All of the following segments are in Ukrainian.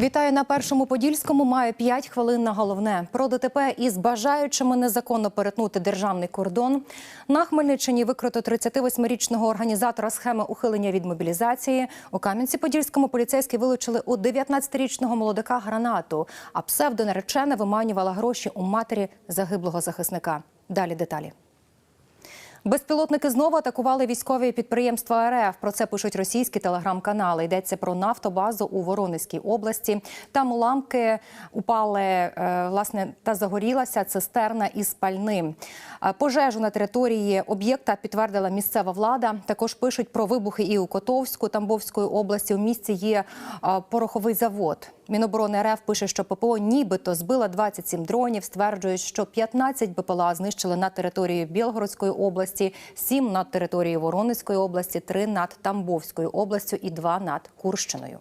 Вітаю на першому подільському. Маю 5 хвилин на головне про ДТП із бажаючими незаконно перетнути державний кордон. На Хмельниччині викрито 38-річного організатора схеми ухилення від мобілізації. У Кам'янці-Подільському поліцейські вилучили у 19-річного молодика гранату. А псевдонаречена виманювала гроші у матері загиблого захисника. Далі деталі. Безпілотники знову атакували військові підприємства РФ. Про це пишуть російські телеграм-канали. Йдеться про нафтобазу у Воронезькій області. Там уламки упали е, власне та загорілася цистерна із пальним. Е, Пожежу на території об'єкта підтвердила місцева влада. Також пишуть про вибухи і у Котовську Тамбовської області. У місті є е, пороховий завод. Міноборони РФ пише, що ППО нібито збила 27 дронів. Стверджують, що 15 БПЛА знищили на території Білгородської області, 7 над територією Воронезької області, 3 над Тамбовською областю і 2 над Курщиною.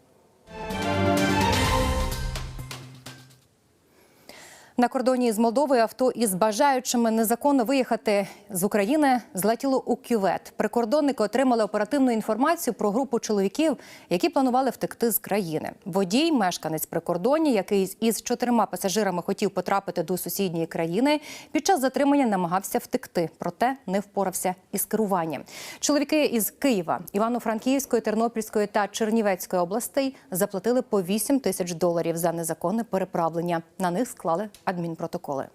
На кордоні з Молдовою авто із бажаючими незаконно виїхати з України злетіло у кювет. Прикордонники отримали оперативну інформацію про групу чоловіків, які планували втекти з країни. Водій, мешканець прикордоння, який із чотирма пасажирами хотів потрапити до сусідньої країни, під час затримання намагався втекти, проте не впорався із керуванням. Чоловіки із Києва, Івано-Франківської, Тернопільської та Чернівецької областей заплатили по 8 тисяч доларів за незаконне переправлення. На них склали адмінпротоколи.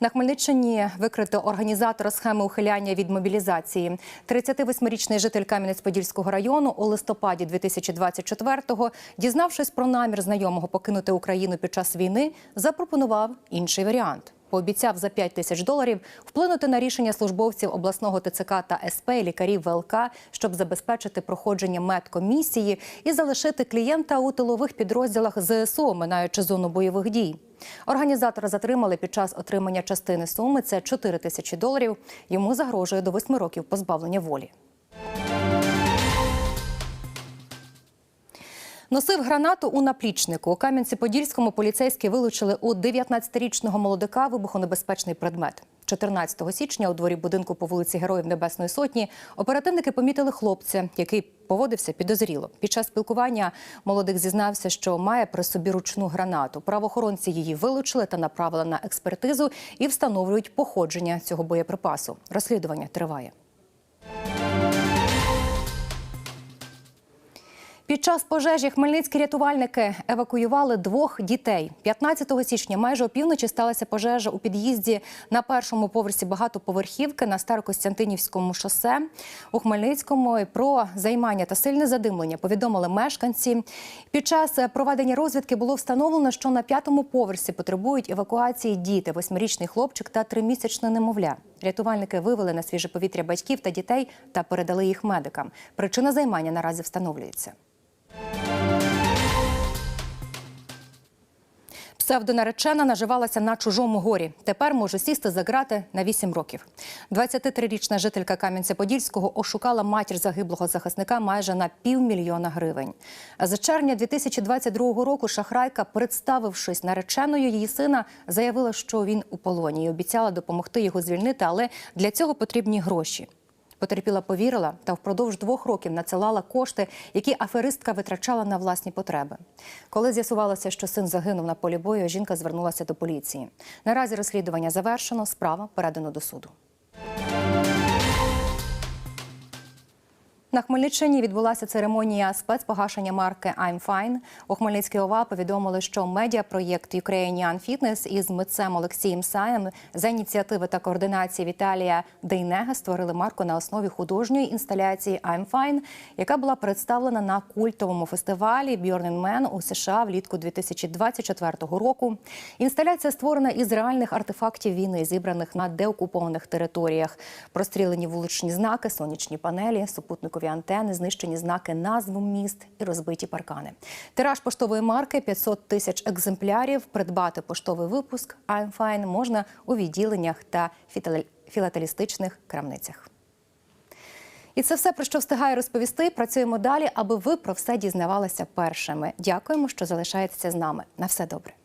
На Хмельниччині викрито організатора схеми ухиляння від мобілізації. 38-річний житель Кам'янець-Подільського району у листопаді 2024-го, дізнавшись про намір знайомого покинути Україну під час війни, запропонував інший варіант. Пообіцяв за 5 тисяч доларів вплинути на рішення службовців обласного ТЦК та СП і лікарів ВЛК, щоб забезпечити проходження медкомісії і залишити клієнта у тилових підрозділах ЗСУ, минаючи зону бойових дій. Організатора затримали під час отримання частини суми. Це 4 тисячі доларів. Йому загрожує до 8 років позбавлення волі. Носив гранату у наплічнику. У Кам'янці-Подільському поліцейські вилучили у 19-річного молодика вибухонебезпечний предмет. 14 січня у дворі будинку по вулиці Героїв Небесної Сотні оперативники помітили хлопця, який поводився підозріло. Під час спілкування молодик зізнався, що має при собі ручну гранату. Правоохоронці її вилучили та направили на експертизу і встановлюють походження цього боєприпасу. Розслідування триває. Під час пожежі хмельницькі рятувальники евакуювали двох дітей. 15 січня майже опівночі сталася пожежа у під'їзді на першому поверсі багатоповерхівки на Старокостянтинівському шосе у Хмельницькому. Про займання та сильне задимлення повідомили мешканці. Під час проведення розвідки було встановлено, що на п'ятому поверсі потребують евакуації діти, восьмирічний хлопчик та тримісячне немовля. Рятувальники вивели на свіже повітря батьків та дітей та передали їх медикам. Причина займання наразі встановлюється. Псевдонаречена наживалася на чужому горі. Тепер може сісти за грати на 8 років. 23-річна жителька Кам'янця-Подільського ошукала матір загиблого захисника майже на півмільйона гривень. За червня 2022 року шахрайка, представившись нареченою її сина, заявила, що він у полоні і обіцяла допомогти його звільнити, але для цього потрібні гроші. Потерпіла повірила та впродовж двох років надсилала кошти, які аферистка витрачала на власні потреби. Коли з'ясувалося, що син загинув на полі бою, жінка звернулася до поліції. Наразі розслідування завершено, справа передано до суду. На Хмельниччині відбулася церемонія спецпогашення марки I'm Fine. У Хмельницькій ОВА повідомили, що медіапроєкт Ukrainian Fitness із митцем Олексієм Саєм за ініціативи та координації Віталія Дейнега створили марку на основі художньої інсталяції I'm Fine, яка була представлена на культовому фестивалі Burning Man у США влітку 2024 року. Інсталяція створена із реальних артефактів війни, зібраних на деокупованих територіях. Прострілені вуличні знаки, сонячні панелі, супутникові антени, знищені знаки назв міст і розбиті паркани. Тираж поштової марки 500 тисяч екземплярів. Придбати поштовий випуск I'm Fine можна у відділеннях та філателістичних крамницях. І це все про що встигаю розповісти. Працюємо далі, аби ви про все дізнавалися першими. Дякуємо, що залишаєтеся з нами. На все добре.